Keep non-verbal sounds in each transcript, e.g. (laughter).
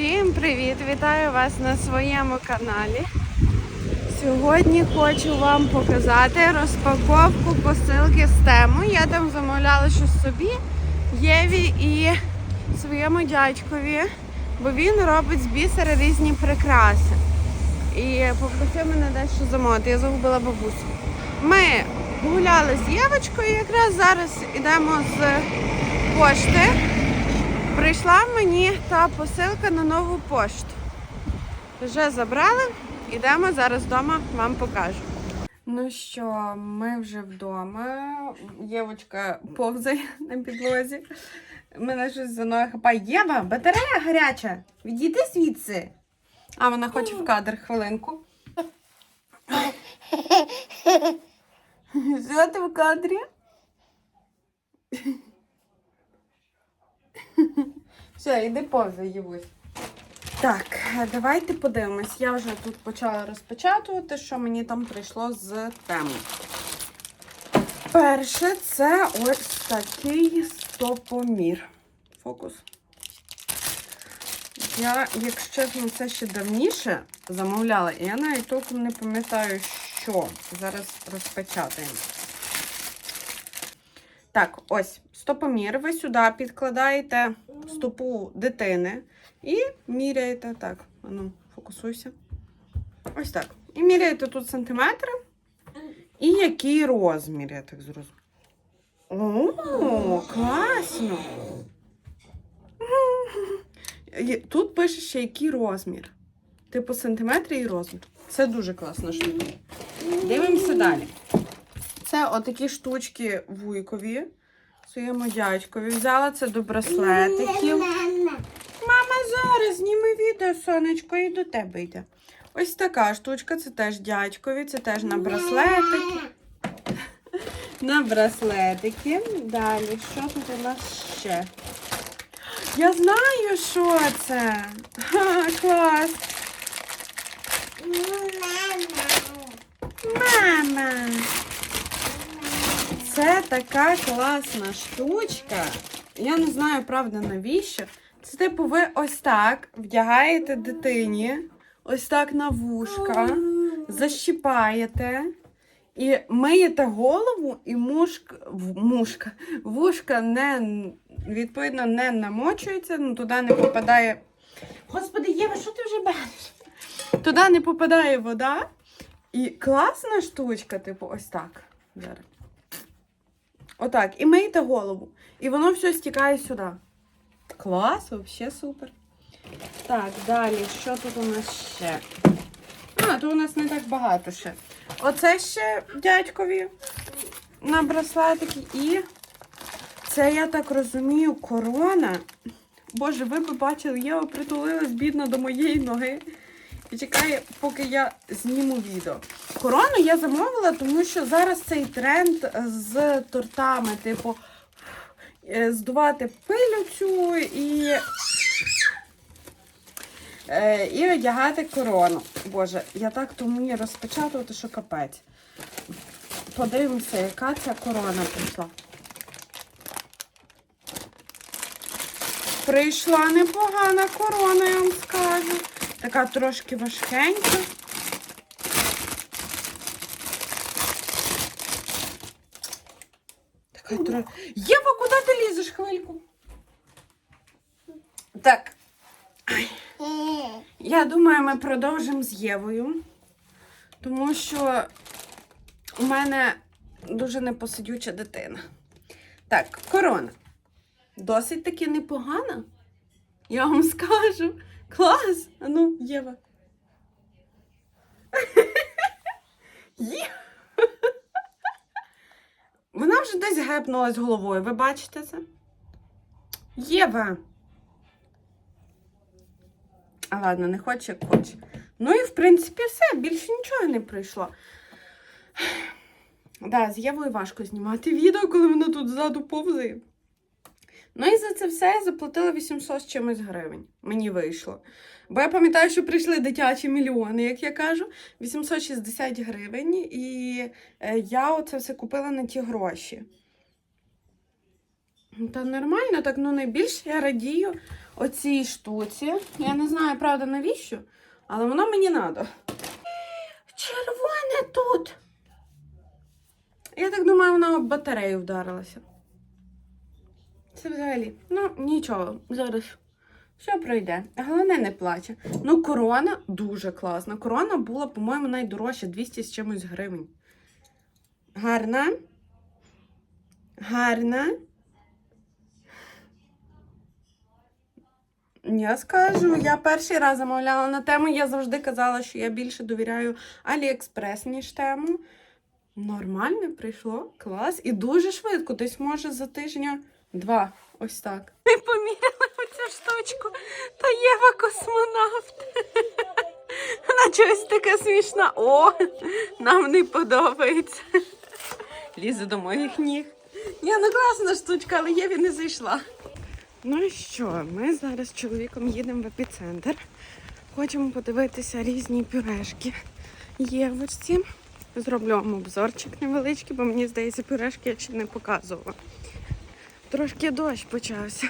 Всім привіт! Вітаю вас на своєму каналі. Сьогодні хочу вам показати розпаковку посилки з тему. Я там замовляла щось собі, Єві і своєму дядькові, бо він робить з бісера різні прикраси. І попросив мене дещо замовити. Я загубила бабусю. Ми гуляли з Євочкою, якраз зараз йдемо з пошти. Прийшла мені та посилка на нову пошту. Вже забрали, йдемо зараз вдома, вам покажу. Ну що, ми вже вдома. Євочка повзає на підлозі. Мене щось за ноги хапає. Єва, батарея гаряча. Відійди звідси. А вона хоче в кадр хвилинку. Що ти в кадрі? Все, іди повзай, Євусь. Так, давайте подивимось. Я вже тут почала розпечатувати, що мені там прийшло з теми. Перше, це ось такий стопомір. Фокус. Я, якщо чесно, це ще давніше замовляла, і я навіть толком не пам'ятаю, що. Зараз розпечатаємо. Так, ось стопомір. Ви сюди підкладаєте стопу дитини і міряєте так. Ану, фокусуйся. Ось так. І міряєте тут сантиметри. І який розмір, я так зрозуміла. О, класно! Тут пише ще який розмір. Типу сантиметри і розмір. Це дуже класна штука. Дивимося далі. Це отакі штучки вуйкові. Своєму дядькові взяла це до браслетиків. Мама зараз зніме відео, сонечко, і до тебе йде. Ось така штучка, це теж дядькові, це теж на браслетики. (laughs) На браслетики. Далі, що тут у нас ще? Я знаю, що це. Ха, клас. Мама. Це така класна штучка. Я не знаю, правда, навіщо. Це, типу, ви ось так вдягаєте дитині, ось так на вушка, защіпаєте і миєте голову, і мушк, мушка, вушка не, відповідно, не намочується, ну, туди не попадає. Господи, Єва, що ти вже береш? Туди не попадає вода. І класна штучка, типу, ось так. Зараз. Отак. І мийте голову. І воно все стікає сюди. Клас, взагалі супер. Так, далі, що тут у нас ще? А, тут у нас не так багато ще. Оце ще дядькові на браслетики. І це, я так розумію, корона. Боже, ви б бачили, Єва притулилась бідна до моєї ноги. І чекає, поки я зніму відео. Корону я замовила, тому що зараз цей тренд з тортами, типу, е, здувати пилю цю і, е, і одягати корону. Боже, я так то вмію розпечатувати, що капець. Подивимося, яка ця корона прийшла. Прийшла непогана корона, я вам скажу. Така трошки важкенька. Така тро... Єва, куди ти лізеш хвильку? Так. Ай. Я думаю, ми продовжимо з Євою. Тому що у мене дуже непосидюча дитина. Так, корона. Досить таки непогана. Я вам скажу. Клас! А ну, Єва. Вона вже десь гепнулась головою. Ви бачите це? Єва. А ладно, не хоче, як хоче. Ну і в принципі все, більше нічого не прийшло. Да, з Євою важко знімати відео, коли вона тут ззаду повзає. Ну і за це все я заплатила 800 з чимось гривень. Мені вийшло. Бо я пам'ятаю, що прийшли дитячі мільйони, як я кажу, 860 гривень. І е, я оце все купила на ті гроші. Та нормально, так ну найбільше я радію оцій штуці. Я не знаю, правда, навіщо, але воно мені треба. Червоне тут. Я так думаю, вона об батарею вдарилася. Це взагалі. Ну, нічого, зараз все пройде. Головне не плаче. Ну, корона дуже класна. Корона була, по-моєму, найдорожча 200 з чимось гривень. Гарна. Гарна. Я скажу, я перший раз замовляла на тему. Я завжди казала, що я більше довіряю Аліекспрес, ніж тему. Нормально прийшло, клас. І дуже швидко. Десь може за тижня два. Ось так. (laughs) Ми поміряли оцю штучку. Та Єва космонавт. (laughs) Вона чогось така смішна. О, нам не подобається. Лізе до моїх ніг. Ні, ну класна штучка, але Єві не зайшла. Ну і що, ми зараз з чоловіком їдемо в епіцентр. Хочемо подивитися різні пюрешки. Євочці. Зроблю вам обзорчик невеличкий, бо мені здається, пюрешки я ще не показувала. Трошки дощ почався,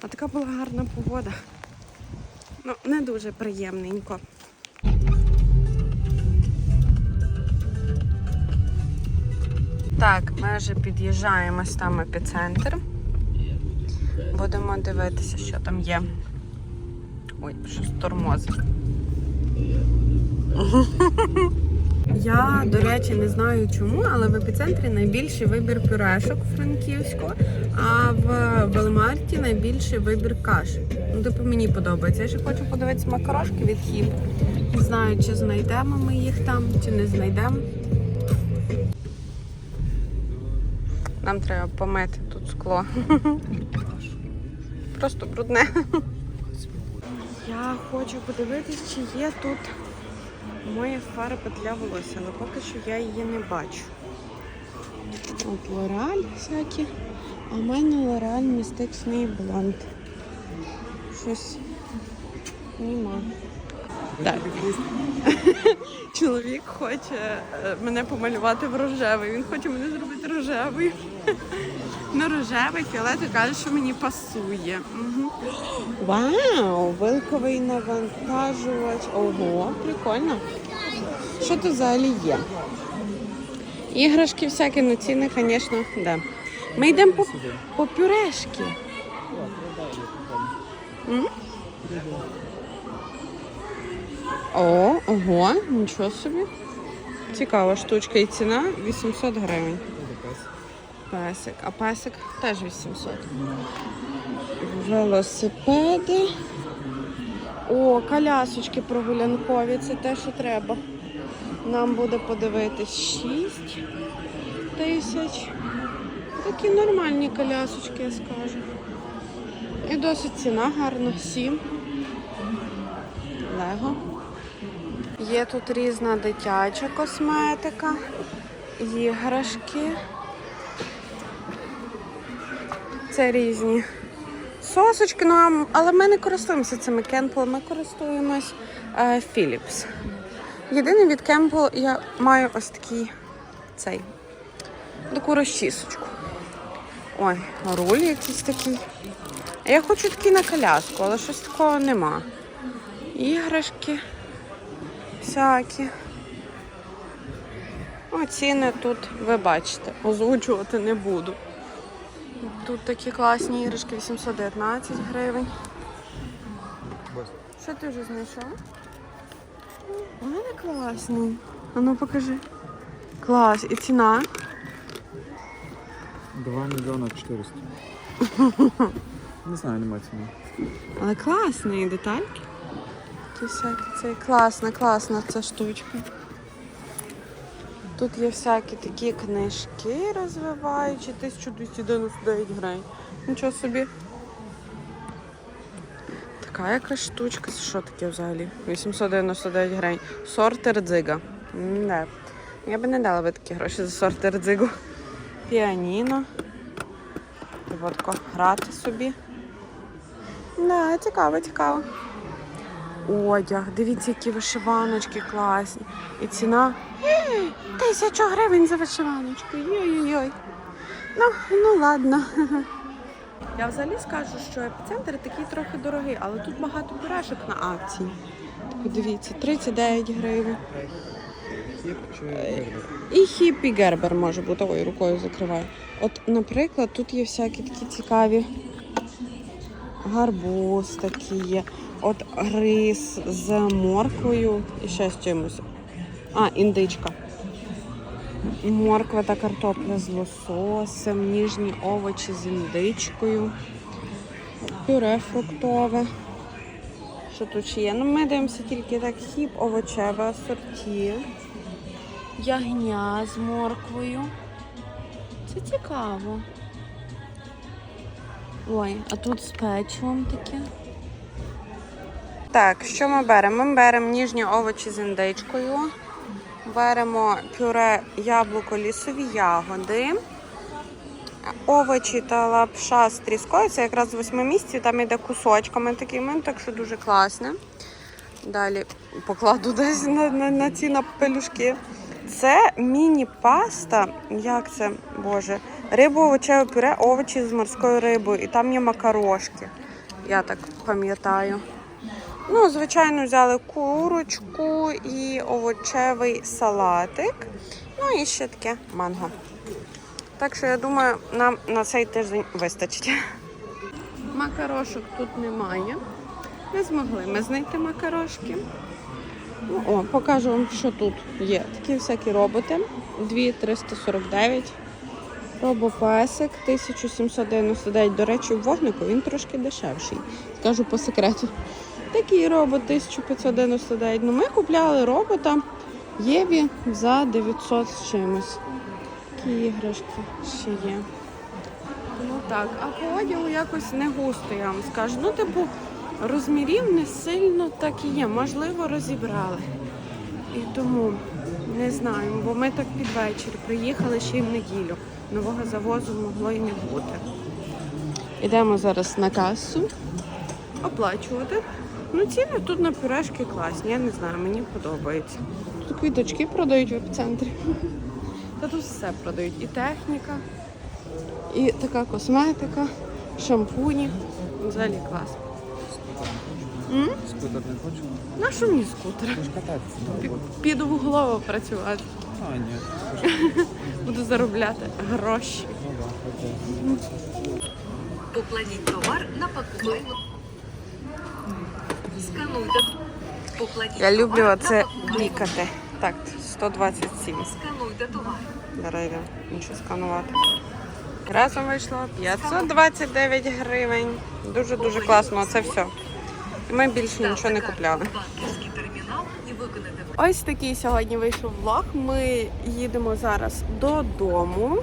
а така була гарна погода. Ну, не дуже приємненько. Так, ми вже під'їжджаємо там епіцентр. Будемо дивитися, що там є. Ой, щось тормозить. Я, до речі, не знаю чому, але в епіцентрі найбільший вибір пюрешок Франківську, а в Велмарті найбільший вибір каш. Ну, типу, мені подобається. Я ще хочу подивитися макарошки від хіп. Не знаю, чи знайдемо ми їх там, чи не знайдемо. Нам треба помити тут скло. Просто брудне. Я хочу подивитись, чи є тут моя фарба для волосся, але поки що я її не бачу. От Лореаль всякі. А в мене Лореаль містичний блонд. Щось нема. Так. (laughs) Чоловік хоче е, мене помалювати в рожевий. Він хоче мене зробити рожевий. Ну, рожевий, фіолетовий каже, що мені пасує. Угу. Вау! Вилковий навантажувач. Ого, прикольно. Що тут взагалі є? Іграшки всякі, ну ціни, звісно, да. Ми йдемо по, по пюрешки. О, ого, нічого собі. Цікава штучка і ціна 800 гривень. Песик. А песик теж 800. Велосипеди. О, колясочки прогулянкові, це те, що треба. Нам буде подивитись 6 тисяч. Такі нормальні колясочки, я скажу. І досить ціна гарна, 7. Лего. Є тут різна дитяча косметика, іграшки. Це різні сосочки, ну, але ми не користуємося цими Кемпл, ми користуємось е, Philips. Єдине від Кемпл я маю ось такий цей, таку розчісочку. Ой, руль якийсь такий. Я хочу такий на коляску, але щось такого нема. Іграшки всякі. О, ціни тут, ви бачите, озвучувати не буду. Тут такі класні іграшки 819 гривень. Що ти вже знайшов? У мене класний. А ну покажи. Клас. І ціна. 2 мільйона 400. (laughs) Не знаю, нема ціни. Але класні детальки. Це класна, класна ця штучка. Тут є всякі такі книжки розвиваючі, 1299 гривень. Нічого собі. Така якась штучка. Це що таке взагалі? 899 гривень. Сортер дзига. Не. Я би не дала би такі гроші за сортер дзигу. Піаніно. Тако грати собі. Да, цікаво, цікаво. Одяг, дивіться, які вишиваночки класні. І ціна (gasps) тисячу гривень за вишиваночку. Йой-йой-йой. Ну, ну ладно. (laughs) Я взагалі скажу, що епіцентр такий трохи дорогий, але тут багато пюрешок на акції. Подивіться, 39 гривень. І хіпі гербер може бути. Ой, рукою закриваю. От, наприклад, тут є всякі такі цікаві гарбуз такі є. От рис з морквою і ще з чимось. А, індичка. Морква та картопля з лососем, ніжні овочі з індичкою, пюре фруктове. Що тут ще є? Ну, ми дивимося тільки так хіп, овочеве асорті ягня з морквою. Це цікаво. Ой, а тут з печивом таке. Так, що ми беремо? Ми беремо ніжні овочі з індичкою, беремо пюре яблуко, лісові ягоди, овочі та лапша з тріскою. Це якраз з восьми місяців, там йде кусочками такими, так що дуже класне. Далі покладу десь на, на, на ці на пелюшки. Це міні-паста. Як це, боже? Рибу овочеве пюре, овочі з морською рибою. І там є макарошки. Я так пам'ятаю. Ну, звичайно, взяли курочку і овочевий салатик. Ну і ще таке манго. Так що я думаю, нам на цей тиждень вистачить. Макарошок тут немає. Не змогли ми знайти макарошки. Ну, о, покажу вам, що тут є. Такі всякі роботи. 2349. Робопесик 1799. До речі, в вогнику він трошки дешевший. Скажу по секрету. Такий робот 1599. Ну, ми купляли робота Єві за 900 з чимось. Такі іграшки ще є. Ну так, а по одягу якось не густо, я вам скажу. Ну, типу, розмірів не сильно так і є. Можливо, розібрали. І тому не знаю, бо ми так під вечір приїхали ще й в неділю. Нового завозу могло і не бути. Ідемо зараз на касу оплачувати. Ну, ціни тут на пюрешки класні, я не знаю, мені подобається. Тут квіточки продають в епіцентрі. Та тут все продають. І техніка, і така косметика, шампуні. Взагалі клас. М? Скутер не хочу? На що мені скутер? Ти ж кататися. Пі- Піду в працювати. А, ні. (laughs) Буду заробляти гроші. Ну да, окей. Покладіть товар на пакування. Скануйте. Покладіть Я люблю оце на Так, 127. Скануйте товар. Зараз йдемо нічого сканувати. Разом вийшло 529 гривень. Дуже-дуже класно, це все. І ми більше нічого не купляли. Ось такий сьогодні вийшов влог. Ми їдемо зараз додому.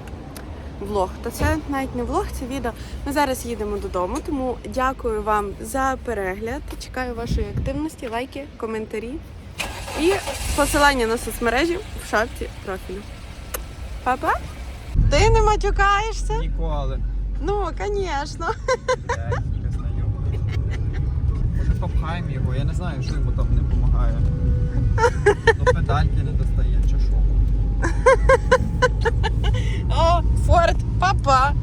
Влог, та це навіть не влог, це відео. Ми зараз їдемо додому, тому дякую вам за перегляд. Чекаю вашої активності, лайки, коментарі і посилання на соцмережі в шапці профілю. Па-па! Ти не матюкаєшся? Ніколи. Ну, звісно. Може попхаємо його, я не знаю, що йому там не допомагає. Ну педальки не достає, чи що. О, Форд, папа.